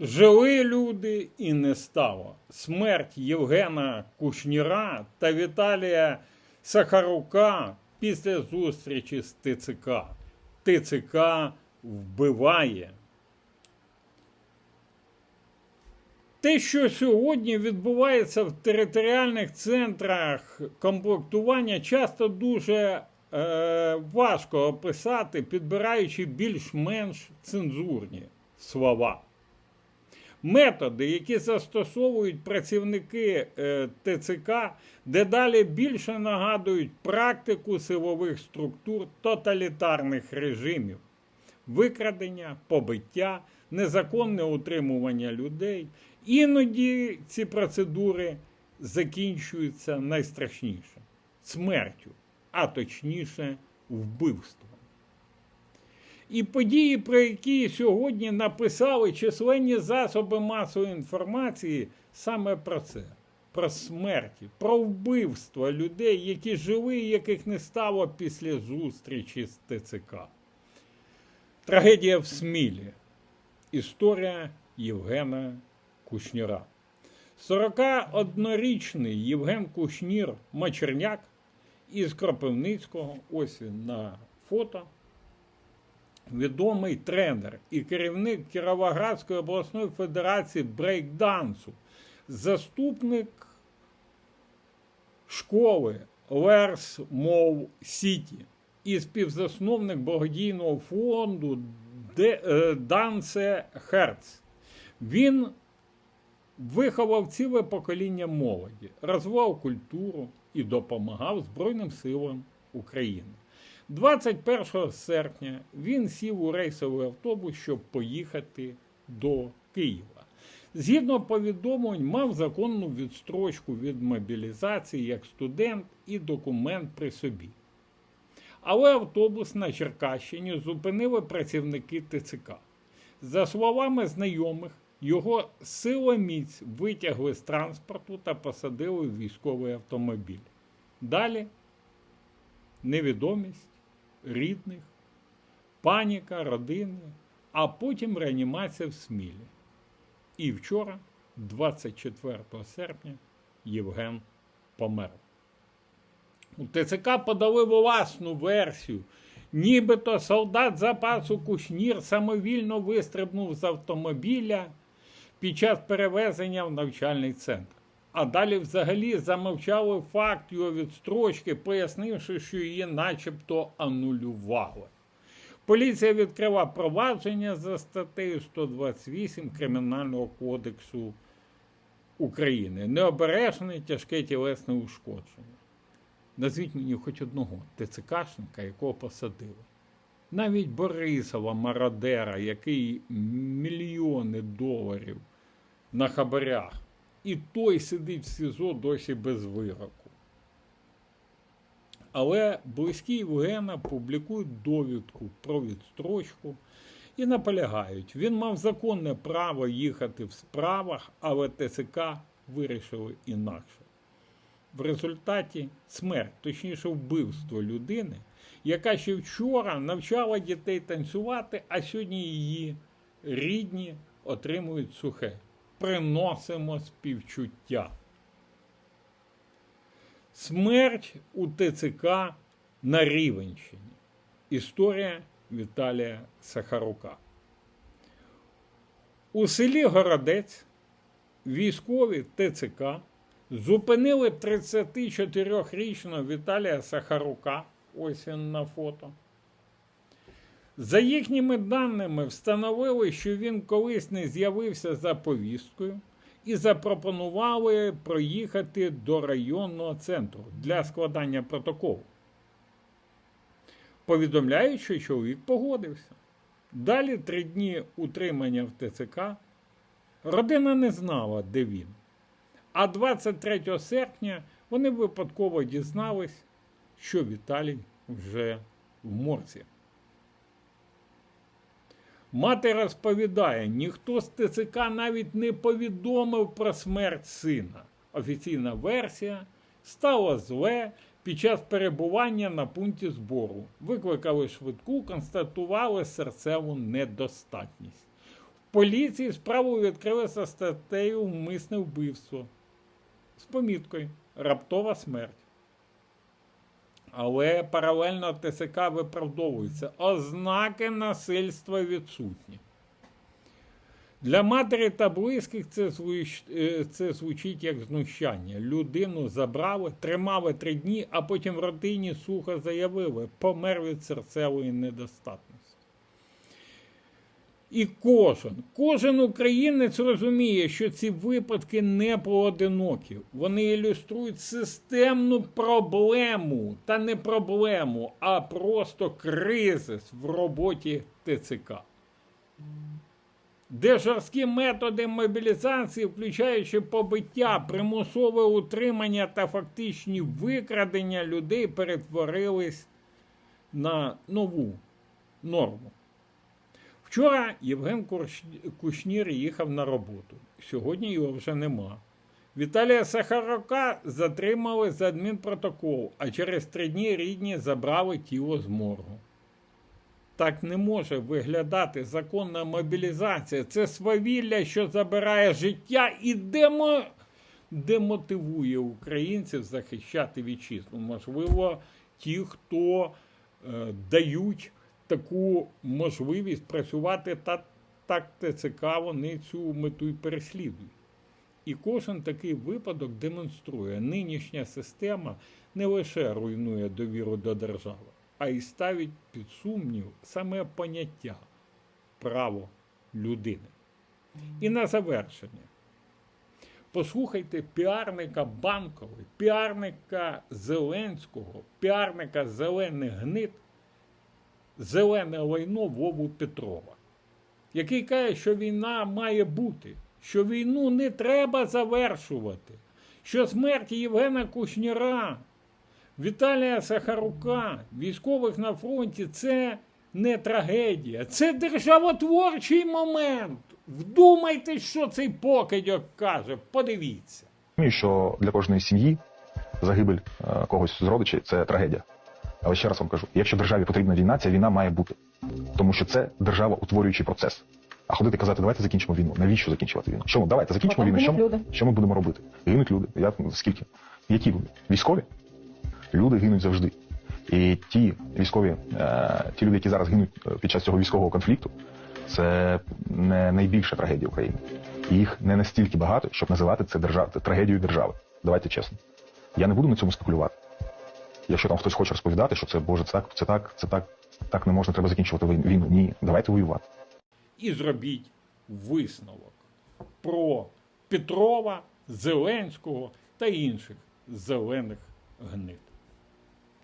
Жили люди і не стало. Смерть Євгена Кушніра та Віталія Сахарука після зустрічі з ТЦК. ТЦК вбиває. Те, що сьогодні відбувається в територіальних центрах комплектування, часто дуже е, важко описати, підбираючи більш-менш цензурні слова. Методи, які застосовують працівники е, ТЦК, дедалі більше нагадують практику силових структур тоталітарних режимів, викрадення, побиття, незаконне утримування людей. Іноді ці процедури закінчуються найстрашніше смертю, а точніше, вбивством. І події, про які сьогодні написали численні засоби масової інформації, саме про це: про смерті, про вбивство людей, які жили, яких не стало після зустрічі з ТЦК. Трагедія в Смілі. Історія Євгена Кушніра. 41-річний Євген Кушнір Мачерняк із Кропивницького, ось він на фото відомий тренер і керівник Кіровоградської обласної федерації брейкдансу, заступник школи Лерс Мов Сіті і співзасновник благодійного фонду е, Данце Херц. Він виховав ціле покоління молоді, розвивав культуру і допомагав Збройним силам України. 21 серпня він сів у рейсовий автобус, щоб поїхати до Києва. Згідно повідомлень, мав законну відстрочку від мобілізації як студент і документ при собі. Але автобус на Черкащині зупинили працівники ТЦК. За словами знайомих, його силоміць витягли з транспорту та посадили в військовий автомобіль. Далі невідомість рідних, паніка родини, а потім реанімація в Смілі. І вчора, 24 серпня, Євген помер. У ТЦК подали власну версію. Нібито солдат запасу Кушнір самовільно вистрибнув з автомобіля під час перевезення в навчальний центр. А далі взагалі замовчали факт його відстрочки, пояснивши, що її начебто анулювали. Поліція відкрила провадження за статтею 128 Кримінального кодексу України. Необережне тяжке тілесне ушкодження. Назвіть мені хоч одного ТЦКшника, якого посадили. Навіть Борисова мародера, який мільйони доларів на хабарях, і той сидить в СІЗО досі без вироку. Але близькі Євгена публікують довідку про відстрочку і наполягають, він мав законне право їхати в справах, але ТСК вирішили інакше. В результаті смерть, точніше, вбивство людини, яка ще вчора навчала дітей танцювати, а сьогодні її рідні отримують сухе. Приносимо співчуття. Смерть у ТЦК на Рівенщині. Історія Віталія Сахарука. У селі Городець військові ТЦК зупинили 34-річного Віталія Сахарука. Ось він на фото. За їхніми даними, встановили, що він колись не з'явився за повісткою і запропонували проїхати до районного центру для складання протоколу. Повідомляють, що чоловік погодився. Далі три дні утримання в ТЦК. Родина не знала, де він. А 23 серпня вони випадково дізнались, що Віталій вже в морзі. Мати розповідає, ніхто з ТЦК навіть не повідомив про смерть сина. Офіційна версія стало зле під час перебування на пункті збору. Викликали швидку, констатували серцеву недостатність. В поліції справу відкрили за статтею вмисне вбивство з поміткою раптова смерть. Але паралельно ТСК виправдовується. Ознаки насильства відсутні. Для матері та близьких це, звуч... е, це звучить як знущання. Людину забрали, тримали три дні, а потім в родині сухо заявили, помер від серцевої недостатності. І кожен, кожен українець розуміє, що ці випадки не поодинокі. Вони ілюструють системну проблему, та не проблему, а просто кризис в роботі ТЦК. Де жорсткі методи мобілізації, включаючи побиття, примусове утримання та фактичні викрадення людей, перетворились на нову норму. Вчора Євген Кушнір їхав на роботу. Сьогодні його вже нема. Віталія Сахарука затримали за адмінпротокол, а через три дні рідні забрали тіло з моргу. Так не може виглядати законна мобілізація. Це свавілля, що забирає життя і демо... демотивує українців захищати вітчизну. Можливо, ті, хто е, дають таку можливість працювати та так ТЦК, вони цю мету й переслідують. І кожен такий випадок демонструє, нинішня система не лише руйнує довіру до держави, а й ставить під сумнів саме поняття право людини. І на завершення. Послухайте піарника Банкової, піарника Зеленського, піарника зелених гнид, зелене лайно Вову Петрова, який каже, що війна має бути, що війну не треба завершувати, що смерть Євгена Кушніра, Віталія Сахарука, військових на фронті це не трагедія, це державотворчий момент. Вдумайтесь, що цей покидьок каже. Подивіться. Що для кожної сім'ї загибель е, когось з родичів це трагедія. Але ще раз вам кажу: якщо державі потрібна війна, ця війна має бути. Тому що це державоутворюючий процес. А ходити казати, давайте закінчимо війну. Навіщо закінчувати війну? Що ми? Давайте закінчимо війну. Що, ми- що ми будемо робити? Гинуть люди. Я скільки? Які люди? Військові? Люди гинуть завжди. І ті військові, е, ті люди, які зараз гинуть е, під час цього військового конфлікту, це не найбільша трагедія України. Їх не настільки багато, щоб називати це держав... трагедією держави. Давайте чесно. Я не буду на цьому спекулювати. Якщо там хтось хоче розповідати, що це Боже, це так, це так, це так, так не можна, треба закінчувати війну. Ні, давайте воювати. і зробіть висновок про Петрова, Зеленського та інших зелених гнид.